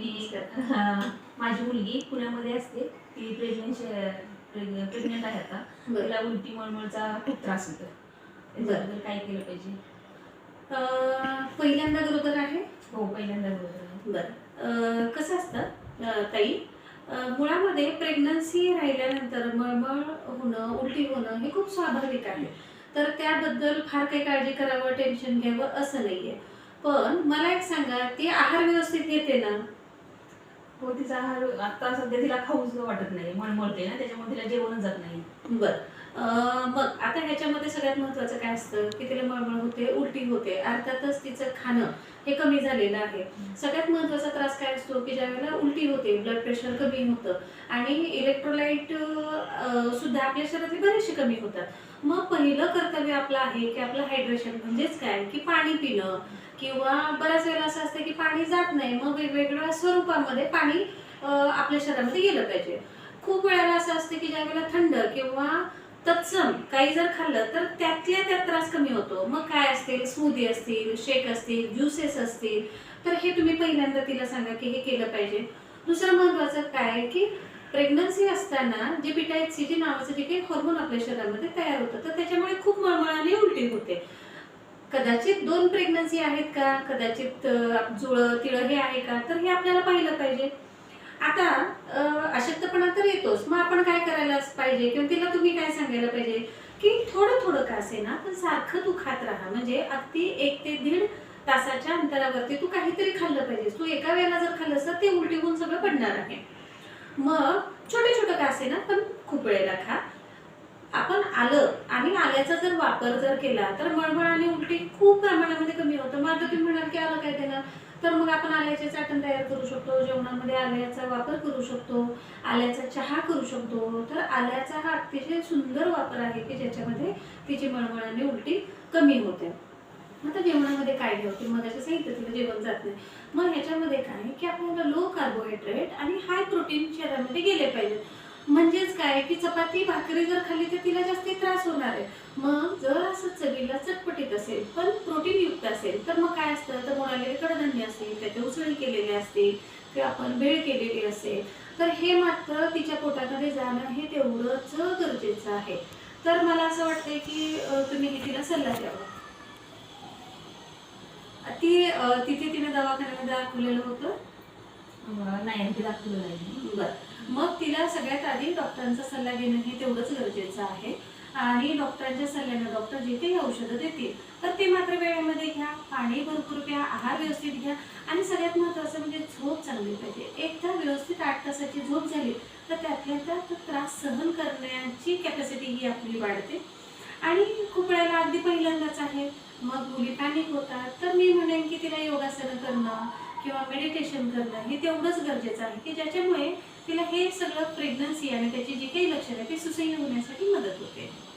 मी माझी मुलगी पुण्यामध्ये असते. ती प्रेग्नेन्सी प्रेग्नेंट आहे आता. तिला उलटी मळमळचा खूप त्रास होतो. त्याच्याबद्दल काय केलं पाहिजे? पहिल्यांदा गरोदर आहे? हो पहिल्यांदा आहे. बरं. कसं असतं ताई? मुळामध्ये प्रेग्नन्सी राहिल्यानंतर मळमळ होणं उलटी होणं हे खूप स्वाभाविक आहे. तर त्याबद्दल फार काही काळजी करावं टेन्शन घ्यावं असं नाहीये. पण मला एक सांगा ती आहार व्यवस्थित घेते ना? हो तिचा आहार आता सध्या तिला खाऊच वाटत नाही मळमळते ना त्याच्यामुळे तिला जेवणच जात नाही बर. मग आता ह्याच्यामध्ये सगळ्यात महत्वाचं काय असतं? की तिला मळमळ होते उलटी होते अर्थातच तिचं खाणं हे कमी झालेलं आहे. सगळ्यात महत्त्वाचा त्रास काय असतो? की ज्यावेळेला उलटी होते ब्लड प्रेशर कमी होतं आणि इलेक्ट्रोलाइट सुद्धा आपल्या शरीरातले बरेचसे कमी होतात. मग पहिलं कर्तव्य आपलं आहे की आपलं हायड्रेशन म्हणजेच काय? की पाणी पिणं किंवा बऱ्याच वेळेला असं असतं की पाणी जात नाही मग वेगवेगळ्या स्वरूपामध्ये पाणी आपल्या शरीरामध्ये गेलं पाहिजे. खूप वेळेला असं असतं की ज्यावेळेला थंड किंवा तत्सम काही जर खाल्लं तर त्यातल्या त्यात त्रास कमी होतो. मग काय असतील? स्मूदी असतील शेक असतील ज्युसेस असतील. तर हे तुम्ही पहिल्यांदा तिला सांगा की हे केलं पाहिजे. दुसरं महत्वाचं काय आहे की प्रेग्नन्सी असताना जे बिटायची जी नावाचं जे काही हॉर्मोन आपल्या शरीरामध्ये तयार होतं तर त्याच्यामुळे खूप मळमळाने उलटी होते. कदाचित दोन प्रेग्नन्सी आहेत का? कदाचित जुळं तिळं हे आहे का? तर हे आपल्याला पाहिलं पाहिजे. आता अशक्तपणा तर येतोच. मग आपण काय करायला पाहिजे? किंवा तिला तुम्ही काय सांगायला पाहिजे? की थोडं थोडं का असे ना पण सारखं तू खात राहा. म्हणजे अगदी एक ते दीड तासाच्या अंतरावरती तू काहीतरी खाल्लं पाहिजे. तू एका वेळेला जर खाल्लं तर ते उलटी होऊन सगळं पडणार आहे. मग छोटे छोटे का असे ना पण खूप वेळेला खा. आपण आलं आणि आल्याचा जर वापर जर केला तर मळमळ आणि उलटी खूप प्रमाणामध्ये कमी होतं. मग आता तुम्ही म्हणाल की आलं काय देणार तर मग आपण आल्याचे चाटण तयार करू शकतो जेवणामध्ये आल्याचा वापर करू शकतो आल्याचा चहा करू शकतो. तर आल्याचा हा अतिशय सुंदर वापर आहे की ज्याच्यामध्ये तिची मळमळ आणि उलटी कमी होते. आता जेवणामध्ये काय घ्यावं मग त्याच्या सांगितलं तिला जेवण जात नाही. मग ह्याच्यामध्ये काय की आपल्याला लो कार्बोहायड्रेट आणि हाय प्रोटीन शरीरामध्ये गेले पाहिजेत म्हणजेच काय? की चपाती भाकरी जर खाल्ली तर तिला जास्ती त्रास होणार आहे. मग जर असं चवीला चटपटीत असेल पण प्रोटीन युक्त असेल तर मग काय असतं? तर मोडालेले कडधान्य असेल त्याच्या उसळी केलेले असतील किंवा आपण भेळ केलेली असेल तर हे मात्र तिच्या पोटामध्ये जाणं हे तेवढंच गरजेचं आहे. तर मला असं वाटतंय की तुम्ही तिला सल्ला द्यावा. ती तिथे तिने दवाखान्यामध्ये दाखवलेलं होतं. अं, नाही आणखी दाखवलं नाही. बरं. मग तिला सगळ्यात आधी डॉक्टरांचा सल्ला घेणं हे तेवढंच गरजेचं आहे. आणि डॉक्टरांच्या सल्ल्यानं डॉक्टर जे काही औषधं देतील तर ते मात्र वेळेमध्ये घ्या. पाणी भरपूर प्या आहार व्यवस्थित घ्या. आणि सगळ्यात महत्त्वाचं म्हणजे झोप चांगली पाहिजे. एकदा व्यवस्थित आठ तासाची झोप झाली तर त्यातल्या त्यात त्रास सहन करण्याची कॅपॅसिटी ही आपली वाढते. आणि खूप वेळेला अगदी पहिल्यांदाच आहे. मग मुली पॅनिक होतात. तर मी म्हणेन की तिला योगासनं करणं किंवा मेडिटेशन करणं हे तेवढंच गरजेचं आहे. की ज्याच्यामुळे तिला हे सगळं प्रेग्नन्सी आणि त्याची जी काही लक्षणं आहे ती सुसह्य होण्यासाठी मदत होते.